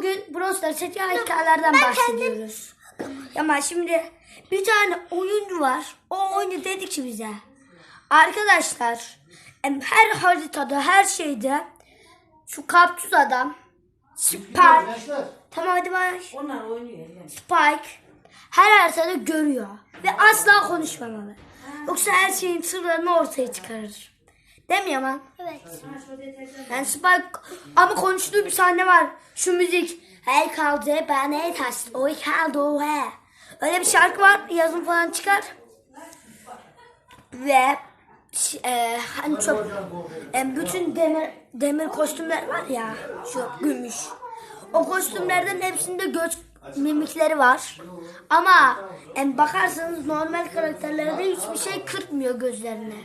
bugün Brawl Stars hikayelerden bahsediyoruz. Ama şimdi bir tane oyuncu var. O oyunu dedi ki bize. Arkadaşlar em, her haritada her şeyde şu kaptüs adam Spike Tamam hadi baş. Onlar oynuyor yani. Spike her haritada görüyor ve asla konuşmamalı. Yoksa her şeyin sırlarını ortaya çıkarır. Değil mi Yaman? Evet. Yani Spike ama konuştuğu bir sahne var. Şu müzik. Hey kaldı bana taş. Oy kaldı he. Öyle bir şarkı var. Yazın falan çıkar. Ve e, hani çok e, bütün demir demir kostümler var ya şu gümüş. O kostümlerden hepsinde göz mimikleri var. Ama e, bakarsanız normal karakterlerde hiçbir şey kırpmıyor gözlerini.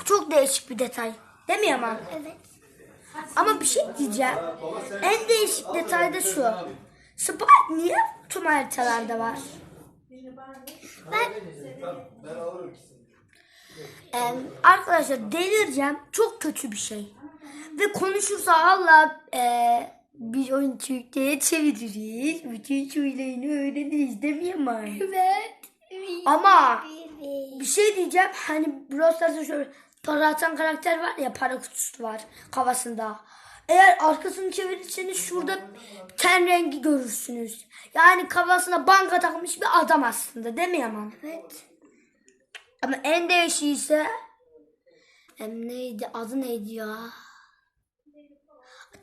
Bu çok değişik bir detay. Değil mi Yaman? Evet. Ama bir şey diyeceğim. En değişik detay da şu. Spike niye tüm haritalarda var? Ee, arkadaşlar delireceğim. Çok kötü bir şey. Ve konuşursa Allah e, bir oyun Türkçe'ye çeviririz. Bütün şeylerini öğreniriz değil mi Yaman? Evet. Ama Bir şey diyeceğim. Hani Brawl Stars'ta şöyle para atan karakter var ya para kutusu var kafasında. Eğer arkasını çevirirseniz şurada ten rengi görürsünüz. Yani kafasına banka takmış bir adam aslında değil mi Yaman? Evet. Ama en değişiği ise em, neydi adı neydi ya?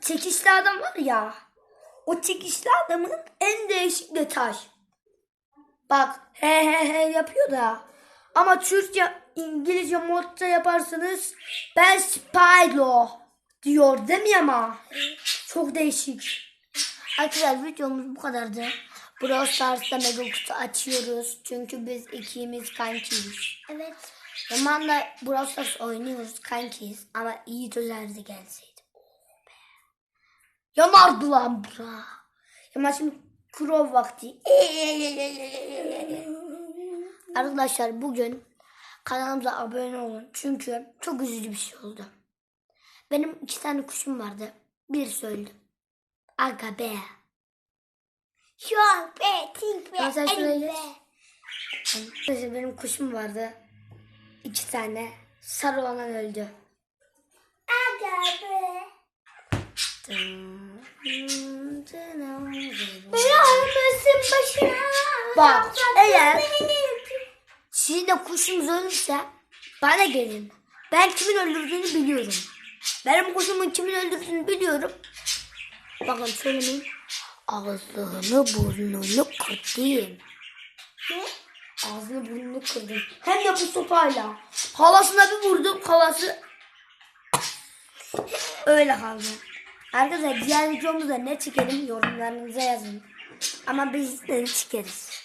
Çekişli adam var ya. O çekişli adamın en değişik detay. Bak he he he yapıyor da. Ama Türkçe İngilizce modda yaparsanız ben Spyro diyor değil mi ama? Çok değişik. Arkadaşlar videomuz bu kadardı. Brawl Stars'ta mega kutu açıyoruz. Çünkü biz ikimiz kankiyiz. Evet. Yaman'la Brawl Stars oynuyoruz kankiyiz. Ama iyi özelliği gelseydi. Oh be. Yanardı lan bura. Yaman şimdi Crow vakti. Arkadaşlar bugün kanalımıza abone olun. Çünkü çok üzücü bir şey oldu. Benim iki tane kuşum vardı. Birisi öldü. Aga be. Şu an be, think be, şuraya geç. be. Arkadaşlar benim kuşum vardı. İki tane. Sarı olan öldü. Aga be. Beni almasın başına. Bak, eğer-. Sizin de kuşunuz ölürse bana gelin. Ben kimin öldürdüğünü biliyorum. Benim kuşumun kimin öldürdüğünü biliyorum. Bakın söylemeyin. Ağzını burnunu kırdım. Ne? Ağzını burnunu kırdım. Hem de bu sopayla. Halasına bir vurdum. Halası öyle kaldı. Arkadaşlar diğer videomuzda ne çekelim yorumlarınıza yazın. Ama biz de çekeriz.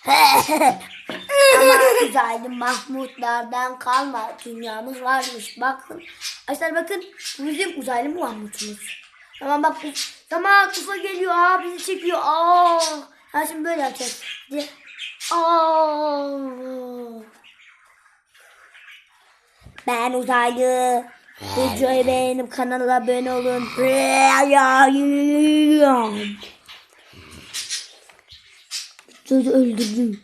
Ama güzeldi Mahmutlardan kalma. Dünyamız varmış. Bakın. Arkadaşlar bakın. Bu bizim uzaylı Mahmutumuz. Tamam bak. Tamam kufa geliyor. Aa bizi çekiyor. Aa. Ha şimdi böyle yapacağız. Hadi. Aa. Ben uzaylı. Videoyu beğenip kanala abone olun. Çocuğu öldürdüm.